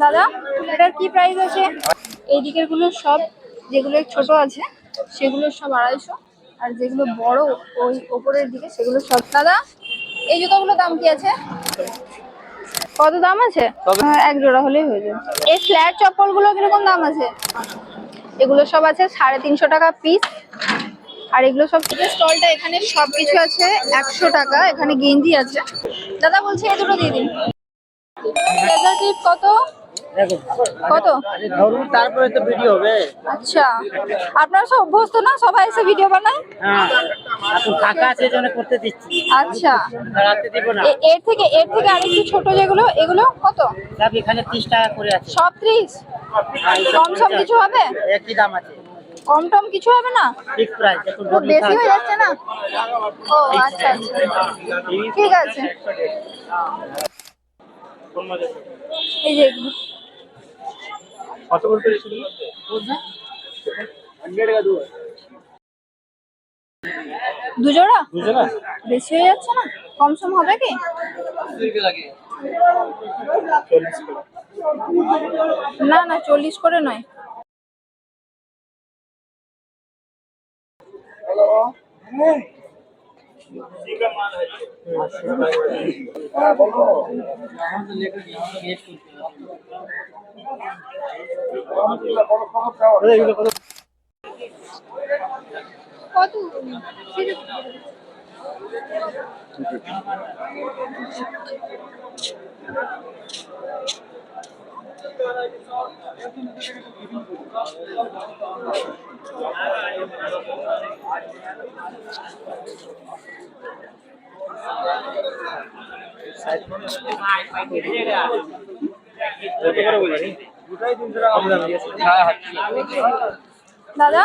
দাদা এটার কি প্রাইস আছে? এই দিকেরগুলো সব যেগুলো ছোট আছে সেগুলো সব আড়াইশো। আর যেগুলো বড় ওই ওপরের দিকে সেগুলো সব। দাদা এই জুতোগুলোর দাম কি আছে? কত দাম আছে? হ্যাঁ, এক জোড়া হলেই হয়ে যাবে। এই ফ্ল্যাট চপ্পলগুলো কীরকম দাম আছে? এগুলো সব আছে সাড়ে তিনশো টাকা পিস আর এগুলো সব স্টলটা এখানে সবকিছু আছে একশো টাকা। এখানে গেঞ্জি আছে। দাদা বলছি এই দুটো দিয়ে দিন। কত? কত? ধরুন তারপরে তো ভিডিও হবে। আচ্ছা। আপনারা সব অভ্যস্ত না? সবাই এসে ভিডিও বানায়? হ্যাঁ। ফাঁকা আছে জন্য করতে দিচ্ছি। আচ্ছা। দাঁড়াতে দিব না। এ- এর থেকে এর থেকে আরেকটু ছোট যেগুলো এগুলো কত? সব এখানে তিরিশ টাকা করে আছে। সব ত্রিশ? কম সম কিছু হবে? একই দাম আছে। কম টম কিছু হবে না? প্রাইস বেশি হয়ে যাচ্ছে না? ও আচ্ছা আচ্ছা। ঠিক আছে। এই যে। কত বলতে দু জোড়া বেশি হয়ে যাচ্ছে না? কম সম হবে কি? না না চল্লিশ করে নয়। কত দাদা,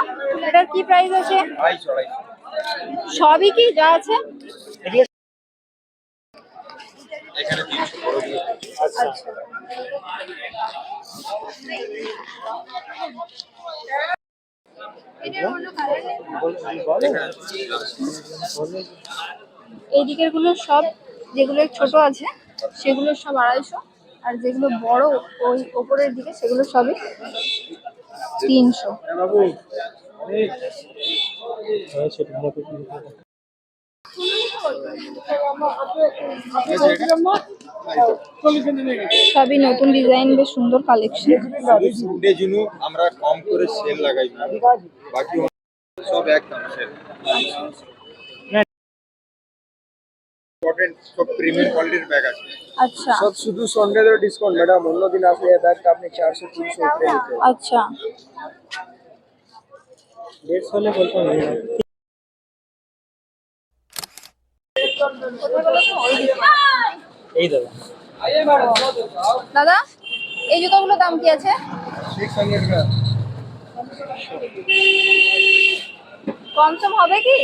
এটার কি প্রাইস আছে? সবই কি যা আছে? আচ্ছা এই দিকেরগুলো সব, যেগুলো ছোট আছে, সেগুলো সব আড়াইশো। আর যেগুলো বড়, ওই ওপরের দিকে সেগুলো সবই তিনশো। সবই নতুন ডিজাইন, বেশ সুন্দর কালেকশন আমরা কম করে সেল লাগাই। বাকি সব একদম সেল ইম্পর্টেন্ট সব প্রিমিয়াম কোয়ালিটির ব্যাগ আছে। আচ্ছা। সব শুধু সন্ডেদের ডিসকাউন্ট ম্যাডাম অন্যদিন আসলে এই ব্যাগটা আপনি চারশো তিনশো নিতে আচ্ছা। দেড়শো হলে বলতে এই দাদা। দাদা এই জুতোগুলোর দাম কি আছে? সিক্স হান্ড্রেড কম সম হবে কি?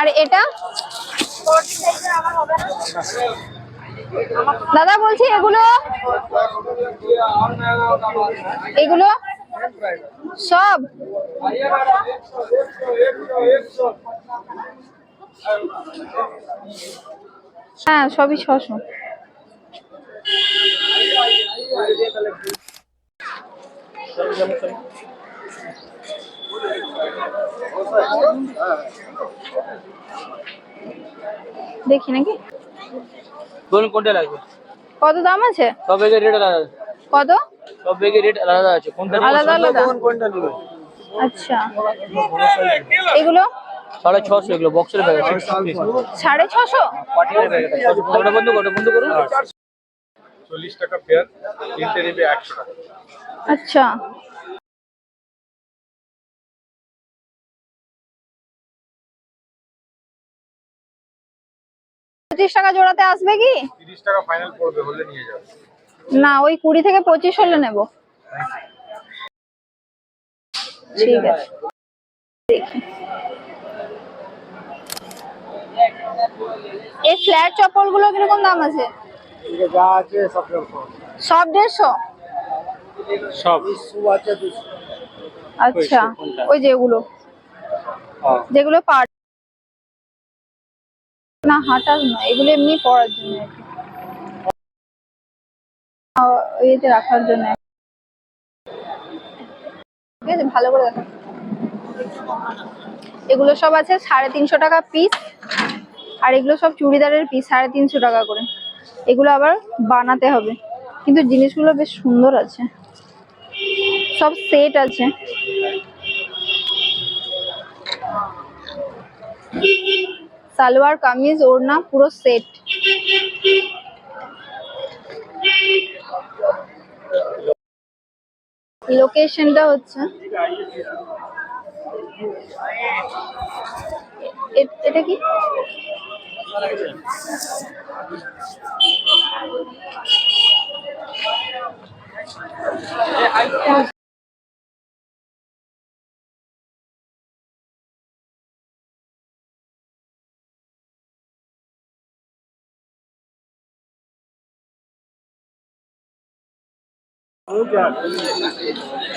আর এটা? দাদা বলছি এগুলো? এগুলো? সব? হ্যাঁ সবই ছশো। দেখি নাকি? বলুন কোনটা লাগবে? কত দাম আছে? সব ব্যাগের রেট আলাদা আছে। কত? সব ব্যাগের রেট আলাদা আছে। কোনটা আলাদা আলাদা? কোনটা নেবেন আচ্ছা। এগুলো? সাড়ে ছশো এগুলো বক্সের ব্যাগ আছে। সাড়ে ছশো? পাটিয়ার ব্যাগ আছে। ওটা বন্ধ? ওটা বন্ধ করুন? চল্লিশ টাকা পেয়ার তিনটে নেবে একশো টাকা। আচ্ছা। পঁচিশ টাকা জোড়াতে আসবে কি? তিরিশ টাকা ফাইনাল পড়বে হলে নিয়ে যাবে। না ওই কুড়ি থেকে পঁচিশ হলে নেব। ঠিক আছে। এই ফ্ল্যাট চপ্পলগুলো কীরকম দাম আছে? এটা যা আছে সব দেড়শো? সব। আচ্ছা ওই যেগুলো। যেগুলো পার না হাঁটার নয় এগুলো এমনি পড়ার জন্য ইয়েতে রাখার জন্য। ঠিক আছে, ভালো করে দেখো এগুলো সব আছে সাড়ে তিনশো টাকা পিস আর এগুলো সব চুড়িদারের পিস সাড়ে তিনশো টাকা করে। এগুলো আবার বানাতে হবে। কিন্তু জিনিসগুলো বেশ সুন্দর আছে। সব সেট আছে। সালোয়ার কামিজ ওড়না পুরো সেট। লোকেশনটা হচ্ছে এটা কি?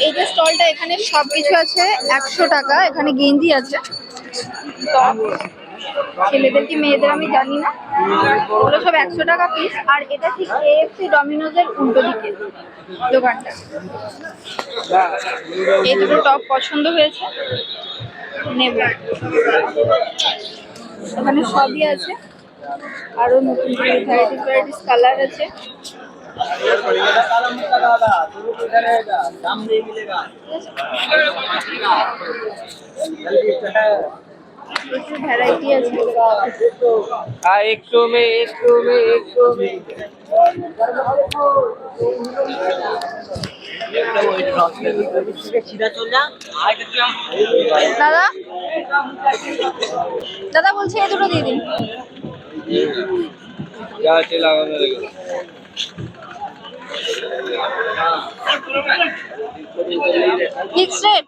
এই যে স্টলটা এখানে সবকিছু আছে, একশো টাকা, এখানে গেঞ্জি আছে। ছেলেদের কি মেয়েদের আমি জানি না। ওগুলো সব একশো টাকা পিস আর এটা ঠিক এএফসি ডমিনোজের উল্টো দিকে দোকানটা। এই দুটো টপ পছন্দ হয়েছে। নেব। এখানে সবই আছে। আরও নতুন ভ্যারাইটিস ভ্যারাইটিস কালার আছে। हाँ एक सौ में एक सौ में एक सौ में দাদা দাদা বলছে এই দুটো দিয়ে দিন ফিক্স রেট